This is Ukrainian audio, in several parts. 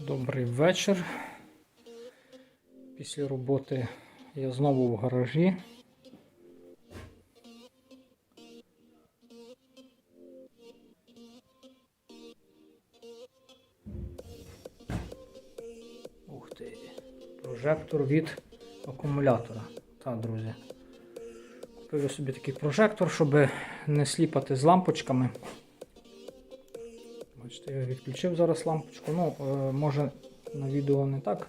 Добрий вечір. Після роботи я знову в гаражі. Ух ти. Прожектор від акумулятора. Так, друзі. Купив я собі такий прожектор, щоб не сліпати з лампочками. Бачите, я відключив зараз лампочку. Ну, е, може на відео не так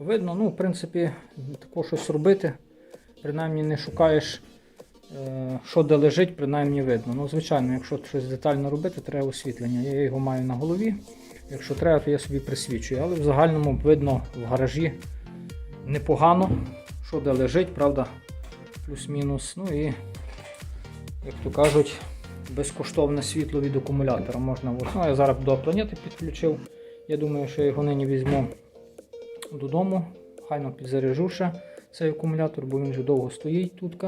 видно. Ну, в принципі, такого щось робити. Принаймні не шукаєш, е, що де лежить, принаймні видно. Ну, звичайно, якщо щось детально робити, треба освітлення. Я його маю на голові. Якщо треба, то я собі присвічую. Але в загальному видно в гаражі непогано, що де лежить, правда, плюс-мінус. Ну і, як то кажуть, безкоштовне світло від акумулятора можна. Ну, я зараз до планети підключив. Я думаю, що я його нині візьму додому. Хайно підзаряжу ще цей акумулятор, бо він вже довго стоїть тут.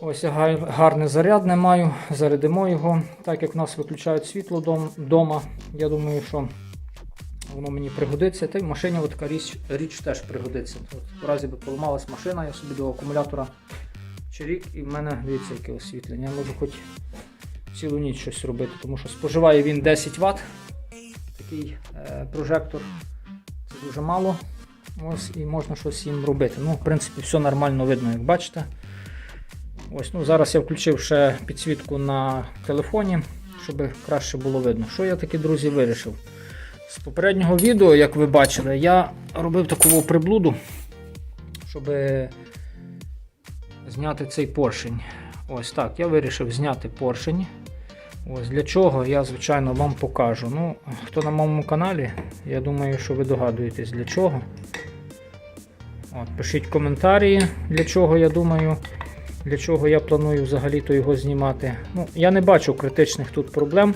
Ось я гай- гарне зарядне маю, зарядимо його. Так як в нас виключають світло вдома, я думаю, що воно мені пригодиться. Та й в машині така річ, річ теж пригодиться. От, в разі би поламалась машина, я собі до акумулятора чирік і в мене дивіться, яке освітлення. Я можу хоч цілу ніч щось робити, тому що споживає він 10 Вт. Такий е, прожектор. Це дуже мало. Ось і можна щось їм робити. Ну, в принципі, все нормально видно, як бачите. Ось, ну, Зараз я включив ще підсвітку на телефоні, щоб краще було видно. Що я таки, друзі, вирішив? З попереднього відео, як ви бачили, я робив таку приблуду, щоб зняти цей поршень. Ось так, я вирішив зняти поршень. Ось Для чого я, звичайно, вам покажу. Ну, Хто на моєму каналі, я думаю, що ви догадуєтесь для чого. От, Пишіть коментарі, для чого я думаю, для чого я планую взагалі-то його знімати. Ну, Я не бачу критичних тут проблем.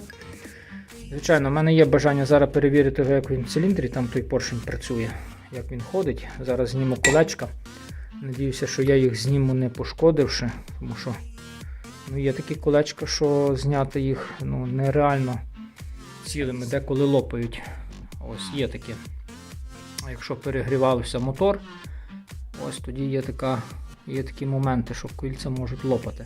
Звичайно, в мене є бажання зараз перевірити, як він в циліндрі, там той поршень працює, як він ходить. Зараз зніму колечка. Надіюся, що я їх зніму не пошкодивши, тому що ну, є такі колечка, що зняти їх ну, нереально цілими, деколи лопають. Ось є такі. А якщо перегрівався мотор, ось тоді є, така, є такі моменти, що кільця можуть лопати.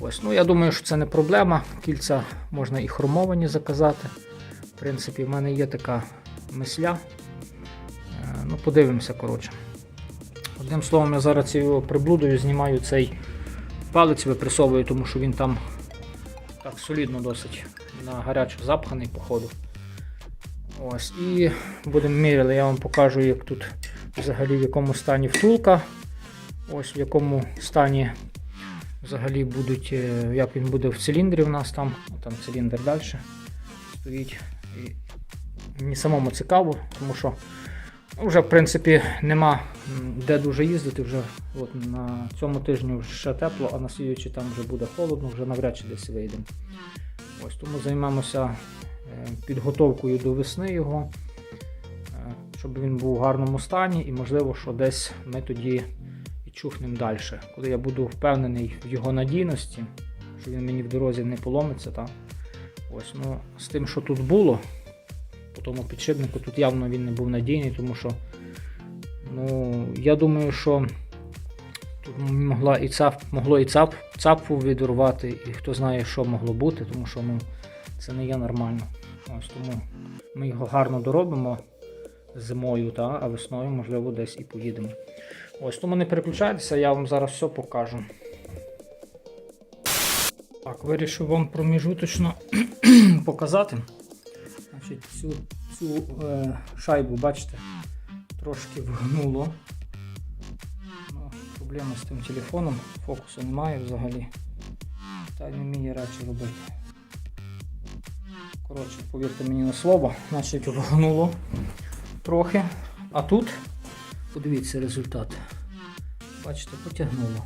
Ось, ну Я думаю, що це не проблема. Кільця можна і хромовані заказати. В принципі, в мене є така мисля. Е, Ну, подивимося, коротше. Одним словом, я зараз цією приблудою знімаю цей палець, випресовую, тому що він там так солідно досить на гарячу запханий, походу. Ось, І будемо міряти, я вам покажу, як тут взагалі в якому стані втулка. Ось в якому стані взагалі будуть, е, як він буде в циліндрі у нас там, там циліндр далі стоїть. І мені самому цікаво, тому що вже в принципі нема де дуже їздити. Вже от на цьому тижні ще тепло, а на слідуючий там вже буде холодно, вже навряд чи десь вийдемо. Ось тому займемося е, підготовкою до весни його, е, щоб він був в гарному стані і можливо, що десь ми тоді і чухнемо далі. Коли я буду впевнений в його надійності, що він мені в дорозі не поломиться. Та? Ось, ну, з тим, що тут було, по тому підшипнику, тут явно він не був надійний, тому що ну, я думаю, що тут могла і цап, могло і цап, цапфу відірвати, і хто знає, що могло бути, тому що ну, це не є нормально. Ось тому ми його гарно доробимо зимою, та, а весною, можливо, десь і поїдемо. Ось тому не переключайтеся, я вам зараз все покажу. Так, вирішив вам проміжуточно показати. Значить, цю, цю е, шайбу, бачите, трошки вгнуло. Ну, проблема з тим телефоном, фокусу немає взагалі. Та не вміє речі робити. Коротше, повірте мені на слово, значить вгнуло трохи. А тут, подивіться результат. Бачите, потягнуло.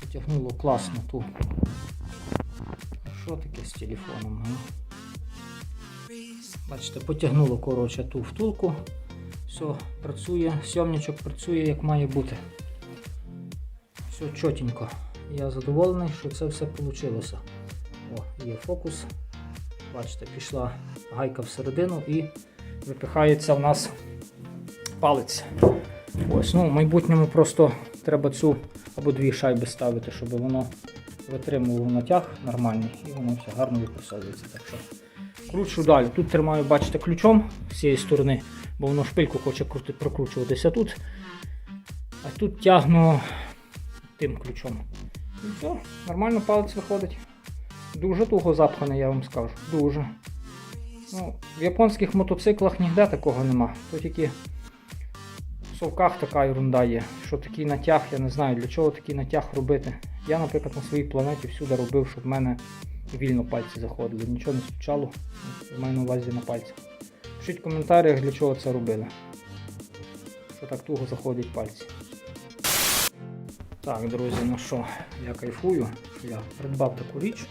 Потягнуло класно ту. Що таке з телефоном? га? Бачите, потягнуло коротше ту втулку. Все, працює, сьомничок працює як має бути. Все чотенько. Я задоволений, що це все вийшло. О, є фокус. Бачите, пішла гайка всередину і випихається в нас палець. Ось, ну, в майбутньому просто треба цю або дві шайби ставити, щоб воно витримувало натяг нормальний і воно все гарно випресовується. Так що кручу далі. Тут тримаю, бачите, ключом з цієї сторони, бо воно шпильку хоче прокручуватися тут. А тут тягну тим ключом. І все, нормально палець виходить. Дуже туго запханий, я вам скажу. Дуже. Ну, в японських мотоциклах ніде такого нема. Тут тільки в совках така ерунда є. Що такий натяг, я не знаю, для чого такий натяг робити. Я, наприклад, на своїй планеті всюди робив, щоб в мене вільно пальці заходили. Нічого не стучало, мене на увазі на пальцях. Пишіть в коментарях, для чого це робили. Що так туго заходять пальці. Так, друзі, ну що, я кайфую. Я придбав таку річ.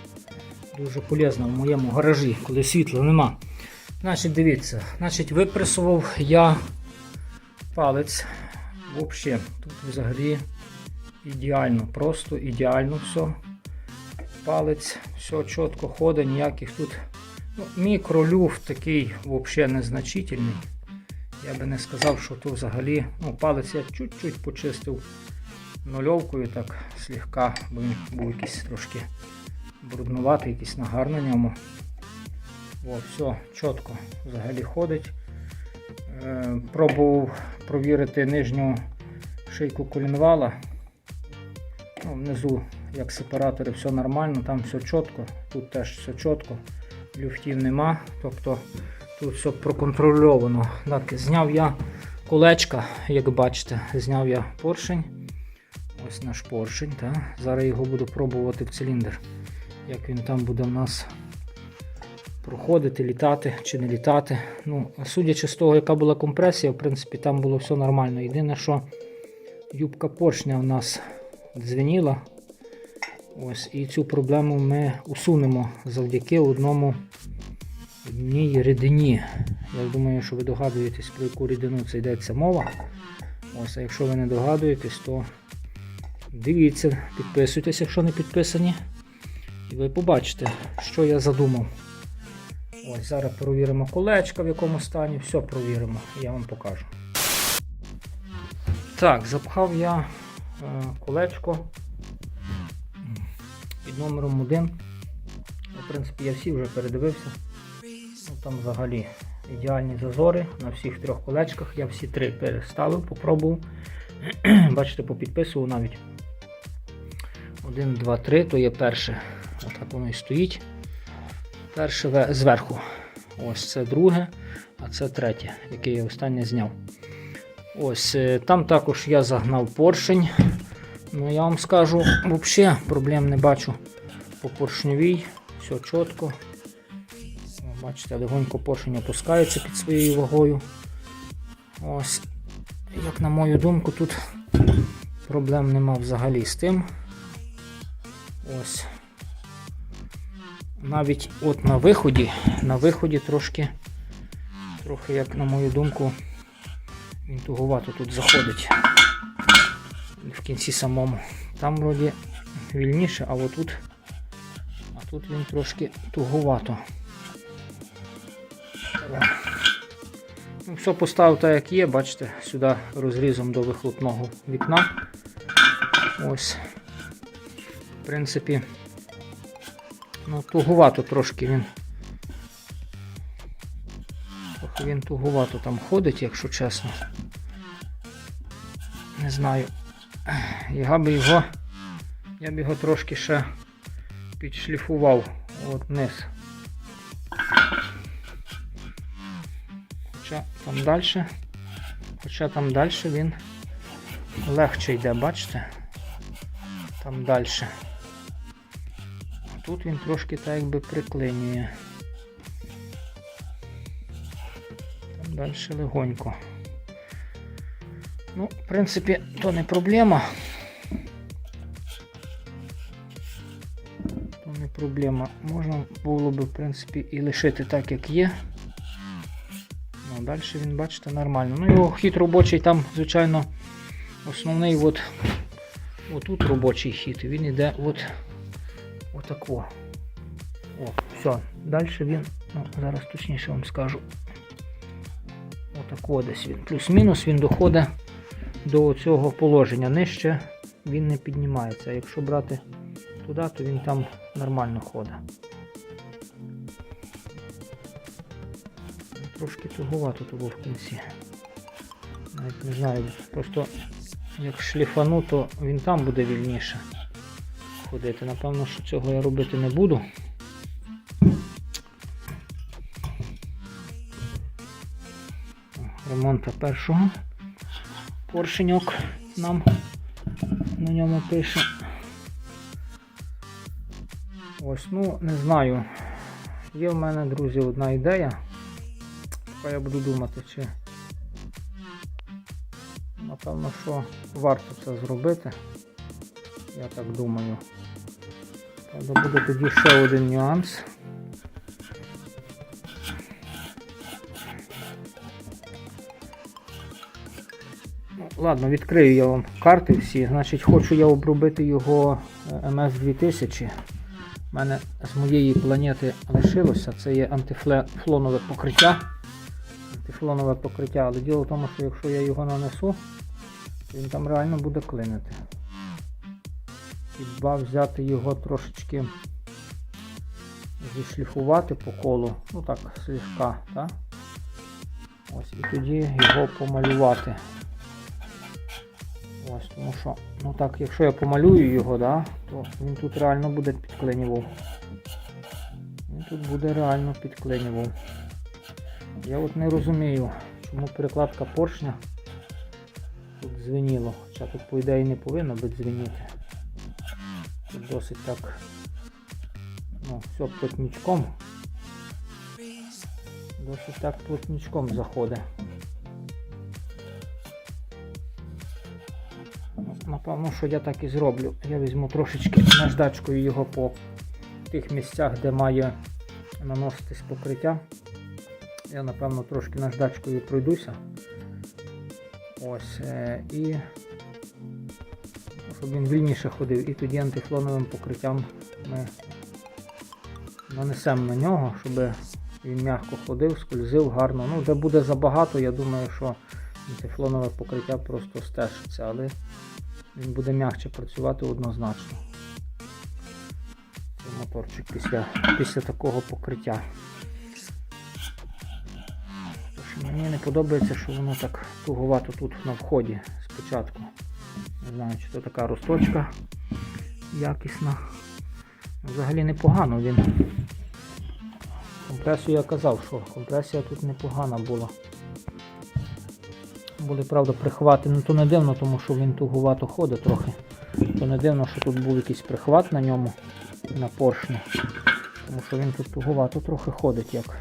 Дуже полезна в моєму гаражі, коли світла нема. Значить, дивіться, значить, випресував я палець. Взагалі, тут взагалі ідеально, просто ідеально все. Палець, все чітко ходить, ніяких тут. Ну, мікролюфт такий взагалі незначительний. Я би не сказав, що тут взагалі. Ну, палець я чуть-чуть почистив нульовкою, так слегка, бо він був якийсь трошки бруднуватий, якийсь нагар на ньому. О, все, чітко взагалі ходить. Е, пробував провірити нижню шийку колінвала. Ну, внизу, як сепаратори, все нормально, там все чітко, тут теж все чітко, люфтів нема, тобто тут все проконтрольовано. Так, зняв я колечка, як бачите, зняв я поршень. Ось наш поршень. Та? Зараз його буду пробувати в циліндр. Як він там буде в нас проходити, літати чи не літати. Ну, Судячи з того, яка була компресія, в принципі, там було все нормально. Єдине, що юбка поршня у нас дзвеніла. Ось, І цю проблему ми усунемо завдяки одному одній рідині. Я думаю, що ви догадуєтесь, про яку рідину це йдеться мова. Ось, а якщо ви не догадуєтесь, то дивіться, підписуйтесь, якщо не підписані. І ви побачите, що я задумав. Ось, зараз перевіримо колечка, в якому стані, все провіримо, я вам покажу. Так, запхав я е, колечко під номером 1. В принципі, я всі вже передивився. Ну, там взагалі ідеальні зазори на всіх трьох колечках. Я всі три переставив, попробував. Бачите, попідписував навіть. 1, 2, 3, то є перше. Отак воно і стоїть. Перше зверху. Ось це друге, а це третє, яке я останнє зняв. Ось е, там також я загнав поршень. Ну я вам скажу, взагалі проблем не бачу по поршневій. Все чітко. Бачите, легонько поршень опускається під своєю вагою. Ось, як на мою думку, тут проблем нема взагалі з тим. Ось. Навіть от на виході, на виході трошки, трохи, як на мою думку, він туговато тут заходить кінці самому. Там вроді вільніше, а отут, а тут він трошки туговато. Ну, все поставив так, як є, бачите, сюди розрізом до вихлопного вікна. Ось. В принципі, ну, туговато трошки він. Трохи він туговато там ходить, якщо чесно. Не знаю. Я би його. Я б його трошки ще підшліфував от вниз. Хоча там далі. Хоча там далі він легше йде, бачите? Там далі. Тут він трошки так якби приклинює. Там далі легонько. Ну, в принципі, то не проблема. То не проблема. Можна було б, в принципі, і лишити так, як є. Ну, далі він, бачите, нормально. Ну, його хід робочий там, звичайно, основний от, отут робочий хід. Він йде от отако. О, все. Далі він, ну, зараз точніше вам скажу. Отако десь він. Плюс-мінус він доходить до цього положення. Нижче він не піднімається. Якщо брати туди, то він там нормально ходить. Трошки туговато то було в кінці. Навіть не знаю, просто як шліфану, то він там буде вільніше ходити. Напевно, що цього я робити не буду. Ремонта першого. Поршеньок нам на ньому пише. Ось, ну, не знаю. Є в мене, друзі, одна ідея. Поки я буду думати, чи напевно, що варто це зробити. Я так думаю. Правда, буде тоді ще один нюанс. Ладно, відкрию я вам карти всі. Значить, хочу я обробити його е, МС-2000. У мене з моєї планети лишилося. Це є антифлонове покриття. Антифлонове покриття, але діло в тому, що якщо я його нанесу, він там реально буде клинити. Хіба взяти його трошечки зішліфувати по колу, ну так, слегка, так? Ось, і тоді його помалювати. Ось, тому що, ну так, якщо я помалюю його, да, то він тут реально буде підклинював. Він тут буде реально підклинював. Я от не розумію, чому перекладка поршня тут дзвеніло. Хоча тут, по ідеї, не повинно би дзвеніти. Тут досить так. Ну, все плотничком. Досить так плотничком заходить. Напевно, що я так і зроблю. Я візьму трошечки наждачкою його по тих місцях, де має наноситись покриття. Я напевно трошки наждачкою пройдуся. Ось. е, І щоб він вільніше ходив. І тоді антифлоновим покриттям ми нанесемо на нього, щоб він м'яко ходив, скользив гарно. Ну, де буде забагато, я думаю, що антифлонове покриття просто стешиться, але він буде м'якше працювати однозначно. Цей моторчик після, після такого покриття. То, що мені не подобається, що воно так туговато тут на вході спочатку. Не знаю, чи то така розточка якісна. Взагалі непогано він. Компресію я казав, що компресія тут непогана була. Були, правда, прихвати, ну то не дивно, тому що він туговато ходить трохи. То не дивно, що тут був якийсь прихват на ньому, на поршні. Тому що він тут туговато трохи ходить, як,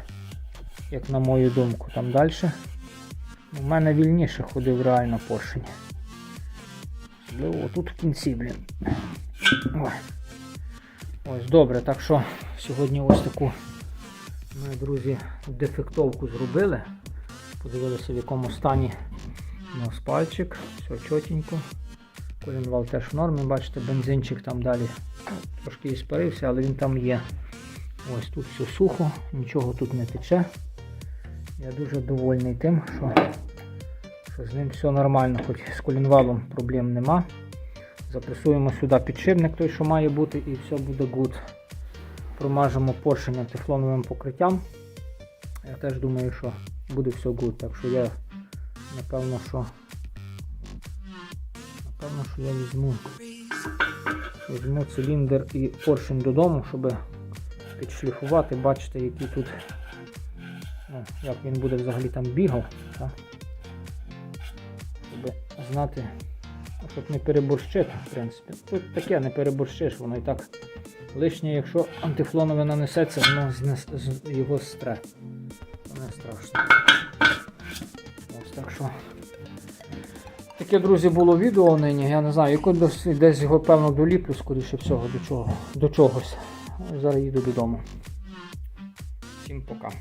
як на мою думку. Там далі. У мене вільніше ходив реально поршень. Особливо тут в кінці, блін. Ой. Ось добре, так що сьогодні ось таку ми, друзі, дефектовку зробили. Подивилися в якому стані у нас пальчик, все чотенько. Колінвал теж в нормі, бачите, бензинчик там далі трошки іспарився, але він там є. Ось тут все сухо, нічого тут не тече. Я дуже довольний тим, що, що з ним все нормально, хоч з колінвалом проблем нема. Запресуємо сюди підшипник, той, що має бути, і все буде good. Промажемо поршень антифлоновим покриттям. Я теж думаю, що буде все good. Так що я напевно, що напевно, що я візьму, візьму циліндр і поршень додому, щоб підшліфувати, бачите, який тут, ну, як він буде взагалі там бігав. Так? Щоб знати, щоб не переборщити, в принципі. Тут таке не переборщиш, воно і так лишнє, якщо антифлонове нанесеться, воно знес, з- його стре. Не страшно. Ось так що. Таке, друзі, було відео нині. Я не знаю, якось десь, десь його певно доліплю, скоріше всього, до чого, до чогось. Зараз їду додому. Всім пока.